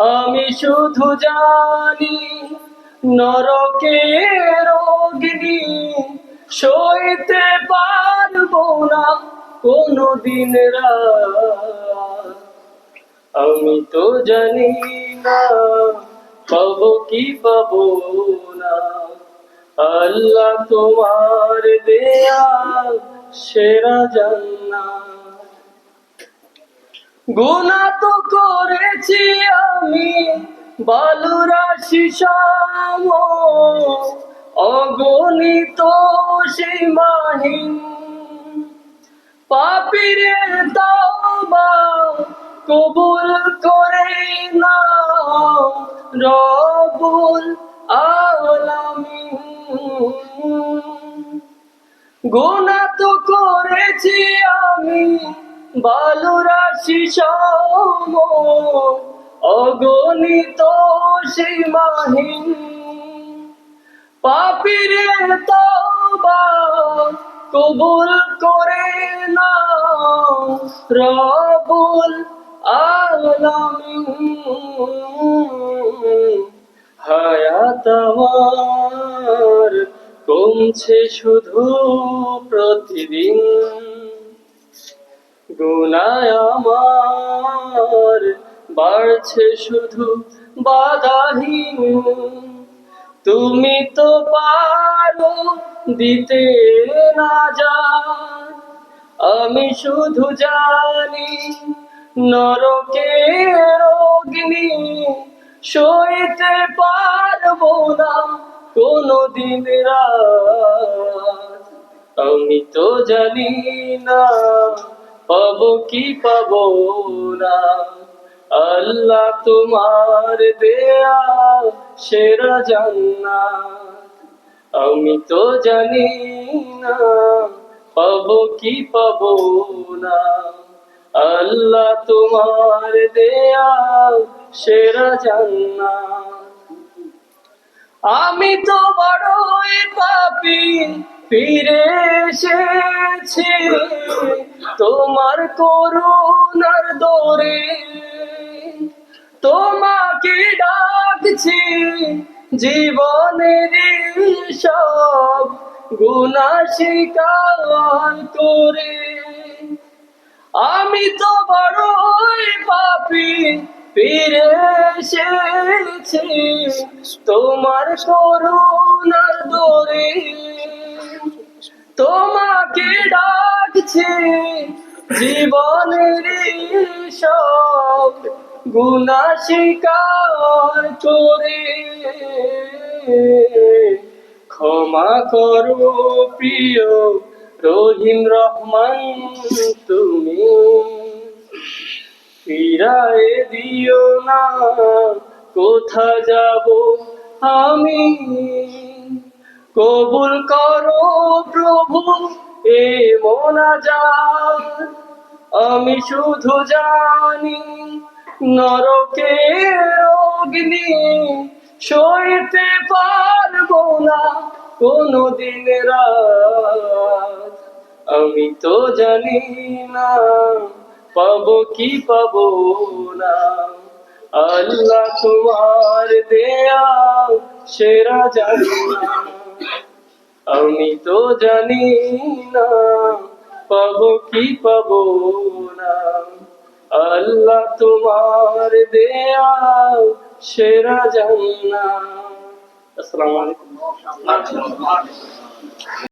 আমি শুধু জানি নরকের অগ্নি সইতে পারব না কোনো দিন আমি তো জানি না পাবো কি পাবো না। আল্লাহ তোমার দেয়া সেরা জান্না গুণা তো করেছি আমি, বালুরাশি সম অগণিত সীমাহীন। পাপিরে তওবা কবুল করে না রবুল আলামিন। গুণা তো করেছি আমি বালুরাশি সম, অগণিত সীমাহীন। পাপিরে কবুল করে না রবুল আলামিন। হায়াত আমার কমছে শুধু প্রতিদিন। গুনায় আমার বাড়ছে শুধু বাধাহীন। তুমি তো পারো দিতে না যা আমি শুধু জানি নরকের অগ্নি সইতে পারব না কোনো দিন রাত। আমি তো জানি না পাবো কি পাবো না? আল্লাহ তোমার দেয়া সেরা জান্নাত। আমি তো জানি না পাবো কি পাবো না। আল্লাহ তোমার দেয়া সেরা জান্নাত। আমি তো বড়ই পাপি, ফিরে এসেছি। তোমার করুণার দরে তোমাকে ডাকছি জীবনের সব গুণা স্বীকার করে। আমি তো বড়ই পাপি, ফিরে এসেছি তোমার করুণার দরে। তোমাকে ডাকছি। জীবনের সব গুণা স্বীকার করে। ক্ষমা করো প্রিয় রহিম রহমান, তুমি ফিরায় দিও না, কোথা যাব আমি? কবুল করো প্রভু, এ মোনাজাত আমি শুধু জানি নরকে অগ্নি সইতে পারব না কোনো দিন রাত। আমি তো জানি না, পাবো কি পাবো না। আল্লাহ তোমার দেয়া সেরা জানি আমি তো জানি না, পাবো কি পাবো না। আল্লাহ তোমার দেয়া সেরা জানা আসসালামু আলাইকুম।